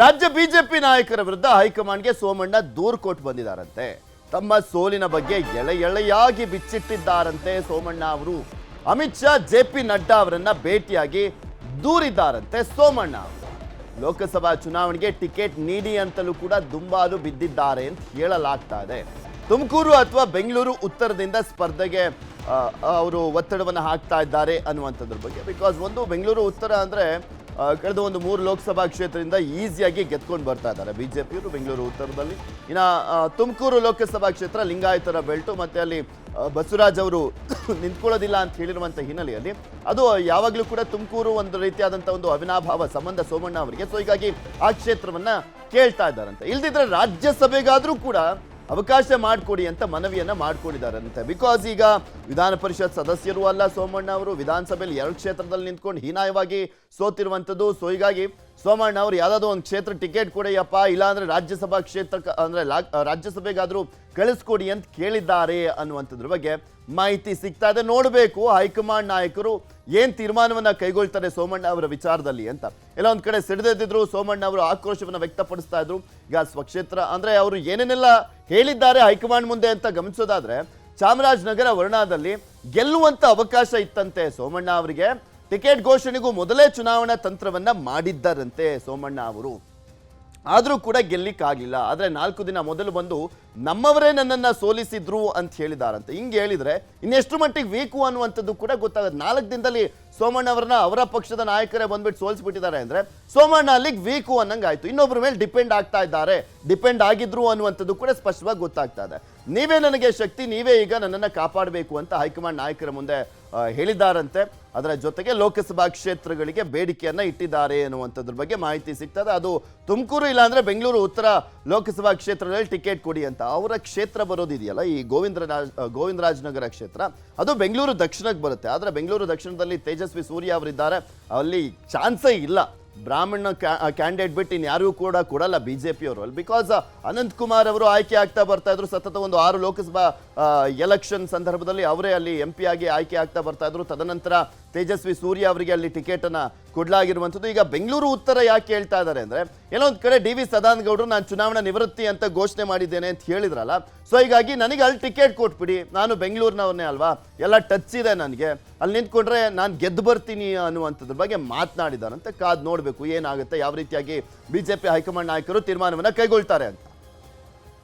ರಾಜ್ಯ ಬಿಜೆಪಿ ನಾಯಕರ ವಿರುದ್ಧ ಹೈಕಮಾಂಡ್ಗೆ ಸೋಮಣ್ಣ ದೂರು ಕೊಟ್ಟು ಬಂದಿದ್ದಾರಂತೆ. ತಮ್ಮ ಸೋಲಿನ ಬಗ್ಗೆ ಎಳೆ ಎಳೆಯಾಗಿ ಬಿಚ್ಚಿಟ್ಟಿದ್ದಾರಂತೆ ಸೋಮಣ್ಣ ಅವರು. ಅಮಿತ್ ಶಾ, ಜೆ ಪಿ ನಡ್ಡಾ ಅವರನ್ನ ಭೇಟಿಯಾಗಿ ದೂರಿದ್ದಾರಂತೆ ಸೋಮಣ್ಣ ಅವರು. ಲೋಕಸಭಾ ಚುನಾವಣೆಗೆ ಟಿಕೆಟ್ ನೀಡಿ ಅಂತಲೂ ಕೂಡ ದುಂಬಾಲು ಬಿದ್ದಿದ್ದಾರೆ ಅಂತ ಹೇಳಲಾಗ್ತಾ ಇದೆ. ತುಮಕೂರು ಅಥವಾ ಬೆಂಗಳೂರು ಉತ್ತರದಿಂದ ಸ್ಪರ್ಧೆಗೆ ಅವರು ಒತ್ತಡವನ್ನು ಹಾಕ್ತಾ ಇದ್ದಾರೆ ಅನ್ನುವಂಥದ್ರ ಬಗ್ಗೆ. ಬಿಕಾಸ್ ಒಂದು ಬೆಂಗಳೂರು ಉತ್ತರ ಅಂದ್ರೆ ಕಳೆದ ಒಂದು ಮೂರು ಲೋಕಸಭಾ ಕ್ಷೇತ್ರದಿಂದ ಈಸಿಯಾಗಿ ಗೆದ್ಕೊಂಡು ಬರ್ತಾ ಇದ್ದಾರೆ ಬಿಜೆಪಿಯವರು. ಬೆಂಗಳೂರು, ಉತ್ತರದಲ್ಲಿ. ಇನ್ನು ತುಮಕೂರು ಲೋಕಸಭಾ ಕ್ಷೇತ್ರ ಲಿಂಗಾಯತರ ಬೆಲ್ಟು ಮತ್ತು ಅಲ್ಲಿ ಬಸವರಾಜ್ ಅವರು ನಿಂತ್ಕೊಳ್ಳೋದಿಲ್ಲ ಅಂತ ಹೇಳಿರುವಂಥ ಹಿನ್ನೆಲೆಯಲ್ಲಿ ಅದು ಯಾವಾಗಲೂ ಕೂಡ ತುಮಕೂರು ಒಂದು ರೀತಿಯಾದಂಥ ಒಂದು ಅವಿನಾಭಾವ ಸಂಬಂಧ ಸೋಮಣ್ಣ ಅವರಿಗೆ. ಸೊ ಹೀಗಾಗಿ ಆ ಕ್ಷೇತ್ರವನ್ನು ಕೇಳ್ತಾ ಇದ್ದಾರಂತೆ. ಇಲ್ಲದಿದ್ದರೆ ರಾಜ್ಯಸಭೆಗಾದರೂ ಕೂಡ ಅವಕಾಶ ಮಾಡಿಕೊಡಿ ಅಂತ ಮನವಿಯನ್ನು ಮಾಡಿಕೊಂಡಿದ್ದಾರಂತೆ ಬಿಕಾಸ್ ಈಗ ವಿಧಾನ ಪರಿಷತ್ ಸದಸ್ಯರು ಅಲ್ಲ ಸೋಮಣ್ಣ ಅವರು, ವಿಧಾನಸಭೆಯಲ್ಲಿ ಎರಡು ಕ್ಷೇತ್ರದಲ್ಲಿ ನಿಂತ್ಕೊಂಡು ಹೀನಾಯವಾಗಿ ಸೋತಿರುವಂಥದ್ದು. ಸೊ ಹೀಗಾಗಿ ಸೋಮಣ್ಣ ಅವರು ಯಾವುದಾದ್ರು ಒಂದು ಕ್ಷೇತ್ರ ಟಿಕೆಟ್ ಕೊಡಿಯಪ್ಪ ಇಲ್ಲಾಂದರೆ ರಾಜ್ಯಸಭಾ ಕ್ಷೇತ್ರ ಅಂದರೆ ರಾಜ್ಯಸಭೆಗಾದ್ರೂ ಕಳಿಸ್ಕೊಡಿ ಅಂತ ಕೇಳಿದ್ದಾರೆ ಅನ್ನುವಂಥದ್ರ ಬಗ್ಗೆ ಮಾಹಿತಿ ಸಿಗ್ತಾ ಇದೆ. ನೋಡಬೇಕು ಹೈಕಮಾಂಡ್ ನಾಯಕರು ಏನು ತೀರ್ಮಾನವನ್ನು ಕೈಗೊಳ್ತಾರೆ ಸೋಮಣ್ಣ ಅವರ ವಿಚಾರದಲ್ಲಿ ಅಂತ. ಎಲ್ಲ ಒಂದು ಕಡೆ ಸಿಡಿದೆದ್ದಿದ್ರು ಸೋಮಣ್ಣ ಅವರು ಆಕ್ರೋಶವನ್ನ ವ್ಯಕ್ತಪಡಿಸ್ತಾ ಇದ್ರು. ಈಗ ಸ್ವಕ್ಷೇತ್ರ ಅಂದ್ರೆ ಅವರು ಏನೇನೆಲ್ಲ ಹೇಳಿದ್ದಾರೆ ಹೈಕಮಾಂಡ್ ಮುಂದೆ ಅಂತ ಗಮನಿಸೋದಾದ್ರೆ ಚಾಮರಾಜನಗರ, ವರ್ಣಾದಲ್ಲಿ ಗೆಲ್ಲುವಂತ ಅವಕಾಶ ಇತ್ತಂತೆ ಸೋಮಣ್ಣ ಅವರಿಗೆ. ಟಿಕೆಟ್ ಘೋಷಣೆಗೂ ಮೊದಲೇ ಚುನಾವಣಾ ತಂತ್ರವನ್ನ ಮಾಡಿದ್ದಾರಂತೆ ಸೋಮಣ್ಣ ಅವರು. ಆದರೂ ಕೂಡ ಗೆಲ್ಲಿಕ್ಕಾಗಲಿಲ್ಲ. ಆದರೆ ನಾಲ್ಕು ದಿನ ಮೊದಲು ಬಂದು ನಮ್ಮವರೇ ನನ್ನನ್ನು ಸೋಲಿಸಿದ್ರು ಅಂತ ಹೇಳಿದಾರಂತೆ. ಹಿಂಗೆ ಹೇಳಿದರೆ ಇನ್ನೆಷ್ಟು ಮಟ್ಟಿಗೆ ವೀಕು ಅನ್ನುವಂಥದ್ದು ಕೂಡ ಗೊತ್ತಾಗುತ್ತೆ. ನಾಲ್ಕು ದಿನದಲ್ಲಿ ಸೋಮಣ್ಣ ಅವರನ್ನ ಅವರ ಪಕ್ಷದ ನಾಯಕರೇ ಬಂದ್ಬಿಟ್ಟು ಸೋಲಿಸ್ಬಿಟ್ಟಿದ್ದಾರೆ ಅಂದರೆ ಸೋಮಣ್ಣ ಅಲ್ಲಿಗೆ ವೀಕು ಅನ್ನಂಗೆ ಆಯಿತು ಇನ್ನೊಬ್ಬರ ಮೇಲೆ ಡಿಪೆಂಡ್ ಆಗ್ತಾ ಇದ್ದಾರೆ. ಡಿಪೆಂಡ್ ಆಗಿದ್ರು ಅನ್ನುವಂಥದ್ದು ಕೂಡ ಸ್ಪಷ್ಟವಾಗಿ ಗೊತ್ತಾಗ್ತಾ ಇದೆ. ನೀವೇ ನನಗೆ ಶಕ್ತಿ, ನೀವೇ ಈಗ ನನ್ನನ್ನು ಕಾಪಾಡಬೇಕು ಅಂತ ಹೈಕಮಾಂಡ್ ನಾಯಕರ ಮುಂದೆ ಹೇಳಿದ್ದಾರಂತೆ ಅದರ ಜೊತೆಗೆ ಲೋಕಸಭಾ ಕ್ಷೇತ್ರಗಳಿಗೆ ಬೇಡಿಕೆಯನ್ನ ಇಟ್ಟಿದ್ದಾರೆ ಅನ್ನುವಂಥದ್ರ ಬಗ್ಗೆ ಮಾಹಿತಿ ಸಿಗ್ತದೆ. ಅದು ತುಮಕೂರು ಇಲ್ಲಾಂದರೆ ಬೆಂಗಳೂರು ಉತ್ತರ ಲೋಕಸಭಾ ಕ್ಷೇತ್ರದಲ್ಲಿ ಟಿಕೆಟ್ ಕೊಡಿ ಅಂತ ಅವರ ಕ್ಷೇತ್ರ ಬರೋದಿದೆಯಲ್ಲ, ಈ ಗೋವಿಂದರಾಜ್ ಗೋವಿಂದರಾಜನಗರ ಕ್ಷೇತ್ರ. ಅದು ಬೆಂಗಳೂರು ದಕ್ಷಿಣಕ್ಕೆ ಬರುತ್ತೆ. ಆದರೆ ಬೆಂಗಳೂರು ದಕ್ಷಿಣದಲ್ಲಿ ತೇಜಸ್ವಿ ಸೂರ್ಯ ಅವರಿದ್ದಾರೆ. ಅಲ್ಲಿ ಚಾನ್ಸೇ ಇಲ್ಲ. ಬ್ರಾಹ್ಮಣ ಕ್ಯಾಂಡಿಡೇಟ್ ಬಿಟ್ಟು ಇನ್ಯಾರಿಗೂ ಕೂಡ ಕೊಡಲ್ಲ ಬಿ ಜೆ ಪಿಯವರು ಅಲ್ಲಿ ಬಿಕಾಸ್ ಅನಂತ್ ಕುಮಾರ್ ಅವರು ಆಯ್ಕೆ ಆಗ್ತಾ ಬರ್ತಾ ಇದ್ರು. ಸತತ ಒಂದು ಆರು ಲೋಕಸಭಾ ಎಲೆಕ್ಷನ್ ಸಂದರ್ಭದಲ್ಲಿ ಅವರೇ ಅಲ್ಲಿ ಎಂ ಆಗಿ ಆಯ್ಕೆ ಆಗ್ತಾ ಬರ್ತಾ ಇದ್ರು. ತದನಂತರ ತೇಜಸ್ವಿ ಸೂರ್ಯ ಅವರಿಗೆ ಅಲ್ಲಿ ಟಿಕೆಟನ್ನು ಕೊಡ್ಲಾಗಿರುವಂಥದ್ದು. ಈಗ ಬೆಂಗಳೂರು ಉತ್ತರ ಯಾಕೆ ಹೇಳ್ತಾ ಇದ್ದಾರೆ ಅಂದ್ರೆ ಏನೋ ಒಂದು ಕಡೆ ಡಿ ವಿ ಸದಾನಗೌಡರು, ನಾನು ಚುನಾವಣಾ ನಿವೃತ್ತಿ ಅಂತ ಘೋಷಣೆ ಮಾಡಿದ್ದೇನೆ ಅಂತ ಹೇಳಿದ್ರಲ್ಲ. ಸೊ ಹೀಗಾಗಿ ನನಗೆ ಅಲ್ಲಿ ಟಿಕೆಟ್ ಕೊಟ್ಬಿಡಿ. ನಾನು ಬೆಂಗಳೂರಿನವ್ರನ್ನೇ ಅಲ್ವಾ? ಎಲ್ಲ ಟಚ್ ಇದೆ ನನಗೆ. ಅಲ್ಲಿ ನಿಂತ್ಕೊಂಡ್ರೆ ನಾನು ಗೆದ್ದು ಬರ್ತೀನಿ ಅನ್ನುವಂಥದ್ರ ಬಗ್ಗೆ ಮಾತನಾಡಿದಾರಂತೆ ಕಾದು ನೋಡಬೇಕು ಏನಾಗುತ್ತೆ, ಯಾವ ರೀತಿಯಾಗಿ ಬಿಜೆಪಿ ಹೈಕಮಾಂಡ್ ನಾಯಕರು ತೀರ್ಮಾನವನ್ನು ಕೈಗೊಳ್ತಾರೆ ಅಂತ.